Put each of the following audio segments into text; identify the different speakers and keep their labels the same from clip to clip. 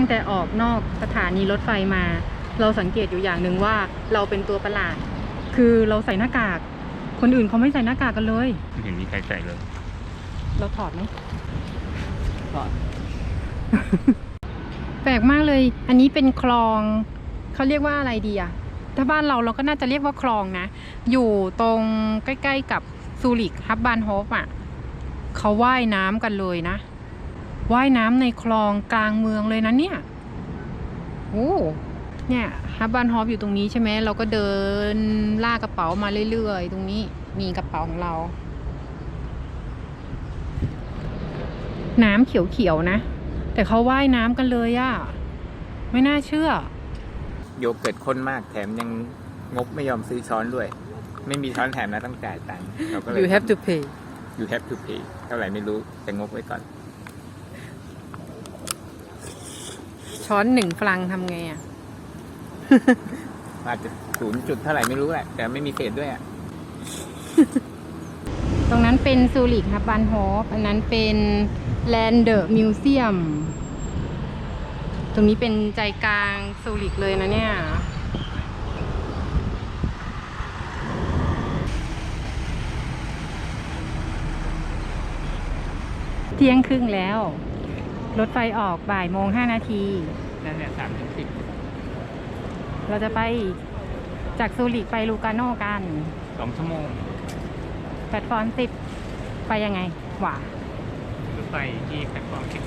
Speaker 1: ตั้งแต่ออกนอกสถานีรถไฟมา เราสังเกตอยู่อย่างหนึ่งว่าเราเป็นตัวประหลาด คือเราใส่หน้ากาก คนอื่นเขาไม่ใส่หน้ากากกันเลย
Speaker 2: ไม่เห็นมีใครใส่เลย
Speaker 1: เราถอดไหม
Speaker 2: ก็
Speaker 1: แปลกมากเลย อันนี้เป็นคลองเขาเรียกว่าอะไรดีอะถ้าบ้านเราเราก็น่าจะเรียกว่าคลองนะ อยู่ตรงใกล้ ๆ กับซูริกฮับบานโฮฟอะเขาว่ายน้ำกันเลยนะ ว่ายน้ำในคลองกลางเมืองเลยนะเนี่ย โอ้เนี่ยฮับบานฮอฟอยู่ตรงนี้ใช่ไหมเราก็เดินลากกระเป๋ามาเรื่อยๆ ตรงนี้มีกระเป๋าของเรา น้ำเขียวๆนะ แต่เขาว่ายน้ำกันเลยอะไม่น่าเชื่อ
Speaker 2: โยเกิร์ตข้นมากแถมยังงบไม่ยอมซื้อช้อนด้วย ไม่มีช้อนแถมนะต้องจ่ายตังค์เราก็เลย
Speaker 1: you have to pay
Speaker 2: you have to pay เท่าไหร่ไม่รู้แต่งบไว้ก่อน
Speaker 1: ช้อนหนึ่งฟลังทำไงอะ
Speaker 2: อาจจะศูนย์จุดเท่าไหร่ไม่รู้แหละ แต่ไม่มีเศษด้วยอะ
Speaker 1: ตรงนั้นเป็นซูริกฮับบานฮอฟอันนั้นเป็นแลนเดอร์มิวเซียม ตรงนี้เป็นใจกลางซูริกเลยนะเนี่ย เที่ยงครึ่งแล้ว รถไฟออกบ่ายโมงห้านาที
Speaker 2: นั่นแหละสามถึงสิบ
Speaker 1: เราจะไปจากซูริกไปลูกาโน่กัน
Speaker 2: สองชั่วโมง
Speaker 1: แพลตฟอร์มสิบไปยังไงหว่าร
Speaker 2: ถไฟที่แพลตฟอร์มสิบ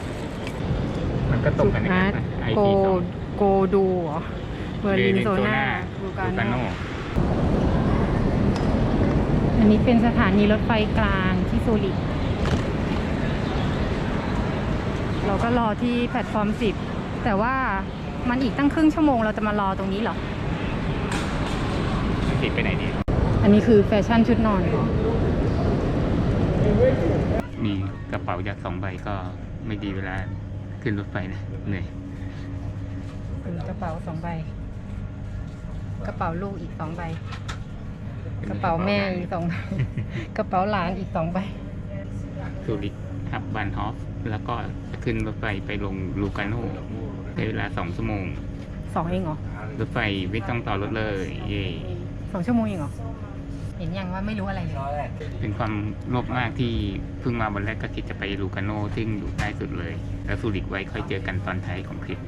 Speaker 2: มันก็ตรงกันนะ
Speaker 1: อาร์ต
Speaker 2: ไอ
Speaker 1: โก
Speaker 2: ทีสอง
Speaker 1: โกดูเหรอเบอร์ลินโซนาลูกา
Speaker 2: ลูกา
Speaker 1: โน
Speaker 2: โน่
Speaker 1: อันนี้เป็นสถานีรถไฟกลางที่ซูริกเราก็รอที่แพลตฟอร์มสิบ แต่ว่ามันอีกตั้งครึ่งชั่วโมงเราจะมารอตรงนี้เหรอ
Speaker 2: มันผิดไปไหนดี
Speaker 1: อันนี้คือแฟชั่นชุดนอนเหรอ
Speaker 2: มีกระเป๋ายักษ์สองใบก็ไม่ดีเวลาขึ้นรถไฟนะเหนื่อย
Speaker 1: เป็นกระเป๋าสองใบ กระเป๋าลูกอีกสองใบ กระเป๋าแม่อีกสองใบ กระเป๋าหลานอีกสองใบ
Speaker 2: ซูริกฮับบันฮอฟ แล้วก็จะขึ้นรถไฟไปลงลูกาโน่ใช้เวลาสองชั่วโมง
Speaker 1: สองเองเหรอ
Speaker 2: รถไฟไม่ต้องต่อรถเลย เย่
Speaker 1: สองชั่วโมงเองเหรอ เห็นยังว่าไม่รู้อะไรเลย
Speaker 2: เป็นความโลภมากที่เพิ่งมาวันแรกก็คิดจะไปลูกาโน่ซึ่งอยู่ใต้สุดเลย แล้วซูริกไว้ค่อยเจอกันตอนท้ายของคลิป